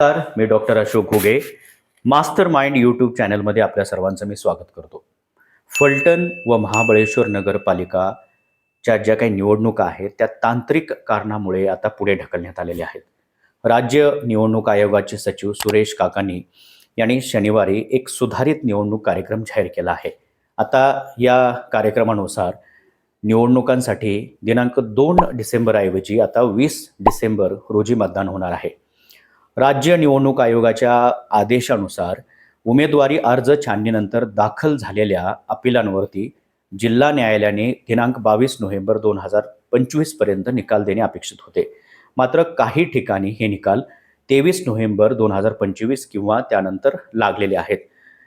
नमस्कार मी doctor Ashok Ghuge. Master mind YouTube चॅनलमध्ये आपल्या सर्वांचं मी स्वागत करतो. फलटण व महाबळेश्वर नगरपालिकाच्या ज्या काही निवडणुका आहेत त्या तांत्रिक कारणामुळे आता पुढे ढकलण्यात आलेल्या आहेत. राज्य निवडणूक आयोगाचे सचिव सुरेश काकानी यांनी शनिवारी एक सुधारित निवडणूक कार्यक्रम जाहीर केला आहे. आता या कार्यक्रमानुसार निवडणुकांसाठी दिनांक दोन डिसेंबरऐवजी आता वीस डिसेंबर रोजी मतदान होणार आहे. राज्य निवडणूक आयोगाच्या आदेशानुसार उमेदवारी अर्ज छाननीनंतर दाखल झालेल्या अपिलांवरती जिल्हा न्यायालयाने दिनांक बावीस नोव्हेंबर दोन हजार पंचवीसपर्यंत निकाल देणे अपेक्षित होते. मात्र काही ठिकाणी हे निकाल तेवीस नोव्हेंबर दोन हजार पंचवीस किंवा त्यानंतर लागलेले आहेत.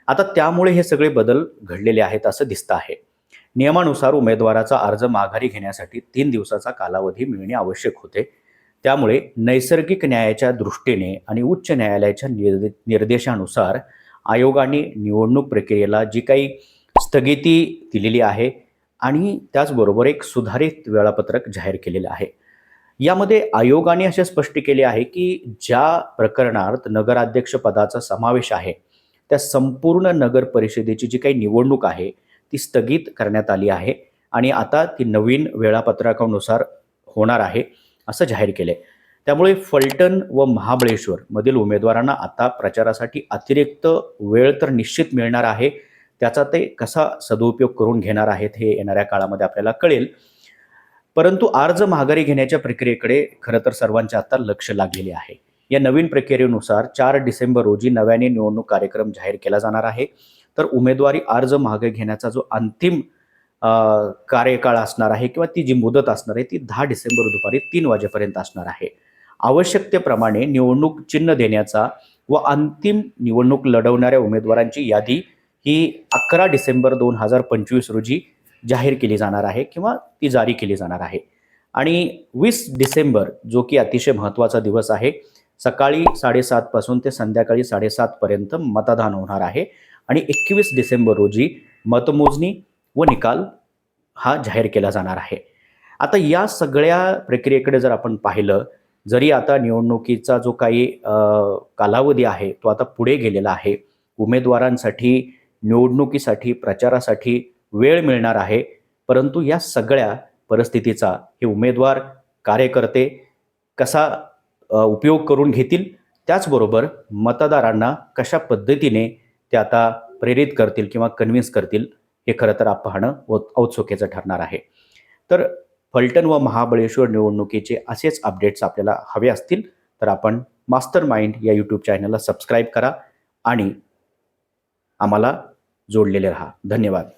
आता त्यामुळे हे सगळे बदल घडलेले आहेत असं दिसतं आहे. नियमानुसार उमेदवाराचा अर्ज माघारी घेण्यासाठी तीन दिवसाचा कालावधी मिळणे आवश्यक होते. त्यामुळे नैसर्गिक न्यायाच्या दृष्टीने आणि उच्च न्यायालयाच्या निर्दे निर्देशानुसार आयोगाने निवडणूक प्रक्रियेला जी काही स्थगिती दिलेली आहे आणि त्याचबरोबर एक सुधारित वेळापत्रक जाहीर केलेलं आहे. यामध्ये आयोगाने असे स्पष्ट केले आहे की ज्या प्रकरणात नगराध्यक्षपदाचा समावेश आहे त्या संपूर्ण नगर परिषदेची जी काही निवडणूक आहे ती स्थगित करण्यात आली आहे आणि आता ती नवीन वेळापत्रकानुसार होणार आहे. असं जाहीर केले त्यामुळे फलटण व महाबळेश्वर मधील उमेदवारांना आता प्रचारासाठी अतिरिक्त वेळ तर निश्चित मिळणार आहे. त्याचा ते कसा सदुपयोग करून घेणार आहेत हे येणाऱ्या काळामध्ये आपल्याला कळेल. परंतु अर्ज माघारी घेण्याच्या प्रक्रियेकडे खरं तर सर्वांचे आता लक्ष लागलेले आहे. या नवीन प्रक्रियेनुसार चार डिसेंबर रोजी नव्याने निवडणूक कार्यक्रम जाहीर केला जाणार आहे. तर उमेदवारी अर्ज मागे घेण्याचा जो अंतिम कार्यकाळ असणार आहे किंवा ती जी मुदत असणार आहे ती दहा डिसेंबर दुपारी तीन वाजेपर्यंत असणार आहे. आवश्यकतेप्रमाणे निवडणूक चिन्ह देण्याचा व अंतिम निवडणूक लढवणाऱ्या उमेदवारांची यादी ही अकरा डिसेंबर दोन हजार पंचवीस रोजी जाहीर केली जाणार आहे किंवा ती जारी केली जाणार आहे. आणि वीस डिसेंबर जो की अतिशय महत्त्वाचा दिवस आहे सकाळी साडेसातपासून ते संध्याकाळी साडेसातपर्यंत मतदान होणार आहे. आणि एकवीस डिसेंबर रोजी मतमोजणी व निकाल हा जाहीर केला जाणार आहे. आता या सगळ्या प्रक्रियेकडे जर आपण पाहिलं जरी आता निवडणुकीचा जो काही कालावधी आहे तो आता पुढे गेलेला आहे उमेदवारांसाठी निवडणुकीसाठी प्रचारासाठी वेळ मिळणार आहे परंतु या सगळ्या परिस्थितीचा हे उमेदवार कार्यकर्ते कसा उपयोग करून घेतील त्याचबरोबर मतदारांना कशा पद्धतीने ते आता प्रेरित करतील किंवा कन्व्हिन्स करतील हे खरं तर पाहणं औत्सुक्याचं ठरणार आहे. तर फलटण व महाबळेश्वर निवडणुकीचे असेच अपडेट्स आपल्याला हवे असतील तर आपण मास्टर माइंड या यूट्यूब चॅनलला सबस्क्राईब करा आणि आम्हाला जोडलेले राहा. धन्यवाद.